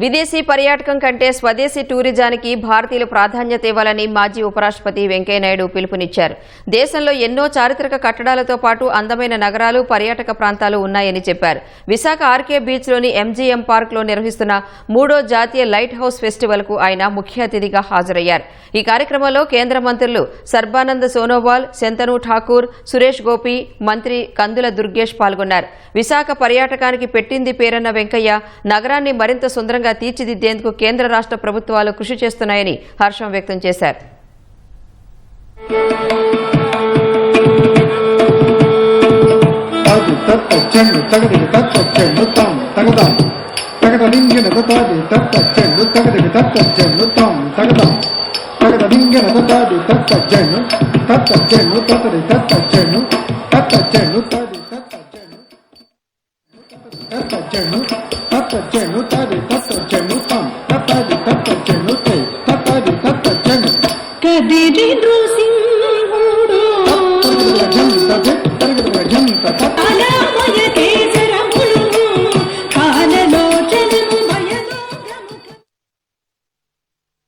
విదేశీ పర్యాటకం కంటే స్వదేశీ టూరిజానికి భారతీయులు ప్రాధాన్యత ఇవ్వాలని మాజీ ఉపరాష్ట్రపతి వెంకయ్యనాయుడు పిలుపునిచ్చారు. దేశంలో ఎన్నో చారిత్రక కట్టడాలతో పాటు అందమైన నగరాలు పర్యాటక ప్రాంతాలు ఉన్నాయని చెప్పారు. విశాఖ ఆర్కే బీచ్లోని ఎంజీఎం పార్క్లో నిర్వహిస్తున్న మూడో జాతీయ లైట్ హౌస్ ఫెస్టివల్కు ఆయన ముఖ్య అతిథిగా హాజరయ్యారు. ఈ కార్యక్రమంలో కేంద్ర మంత్రులు సర్బానంద్ సోనోవాల్ శంతను ఠాకూర్ సురేష్ గోపి మంత్రి కందుల దుర్గేష్ పాల్గొన్నారు. విశాఖ పర్యాటకానికి పెట్టింది పేరన్న వెంకయ్య నగరాన్ని మరింత సుందరంగా తీర్చిదిద్దేందుకు కేంద్ర రాష్ట్ర ప్రభుత్వాలు కృషి చేస్తున్నాయని హర్షం వ్యక్తం చేశారు తాది తత్త తగదికి తత్త తాం తగదాం తగదలింగిన తగదికి తాం తగదాం తగదలింగిన తతడి తాం తై కదిరి నృసింహుడు.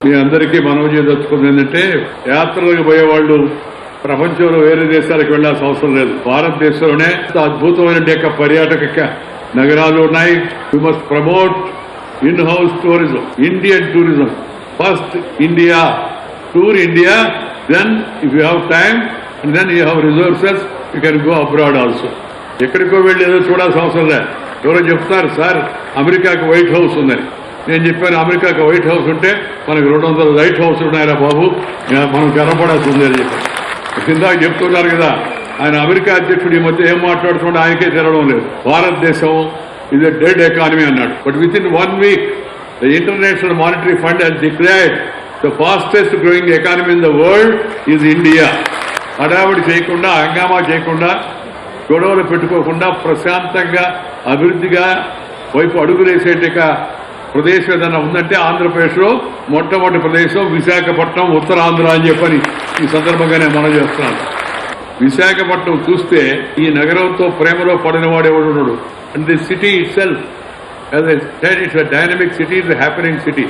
మీ అందరికీ మనవి చేయదలుచుకుంది ఏంటంటే యాత్రలకు పోయే వాళ్ళు ప్రపంచంలో వేరే దేశాలకు వెళ్ళాల్సిన అవసరం లేదు. భారతదేశంలోనే అద్భుతమైన యొక్క పర్యాటక నగరాలు ఉన్నాయి we must promote in house tourism Indian tourism first India tour India then if you have time and then you have resources you can go abroad also ఎక్కడికో వెళ్ళి ఏదో చూడాల్సిన అవసరం లేదు. ఎవరో చెప్తారు సార్ అమెరికాకి వైట్ హౌస్ ఉందని నేను చెప్పాను అమెరికాకి వైట్ హౌస్ ఉంటే మనకు రెండు వందల లైట్ హౌస్ ఉన్నాయరా బాబు. మనం కనపడాల్సి ఉంది చెప్పాను. ఇందాక చెప్తున్నారు కదా ఆయన అమెరికా అధ్యక్షుడు ఈ మధ్య ఏం మాట్లాడుతుంటే ఆయనకే తెరవడం లేదు. భారతదేశం ఇది డెడ్ ఎకానమీ అన్నాడు. But within one week the international monetary fund has declared the fastest growing economy in the world is India హడావిడి చేయకుండా హంగామా చేయకుండా గొడవలు పెట్టుకోకుండా ప్రశాంతంగా అభివృద్ధిగా వైపు అడుగులేసేట ప్రదేశం ఏదైనా ఉందంటే ఆంధ్రప్రదేశ్లో మొట్టమొదటి ప్రదేశం విశాఖపట్నం ఉత్తరాంధ్ర అని చెప్పని ఈ సందర్భంగా నేను మనం చేస్తున్నాను విశాఖపట్నం చూస్తే ఈ నగరంతో ప్రేమలో పడిన వాడు ఎవడు and the city itself it's dynamic city is happening city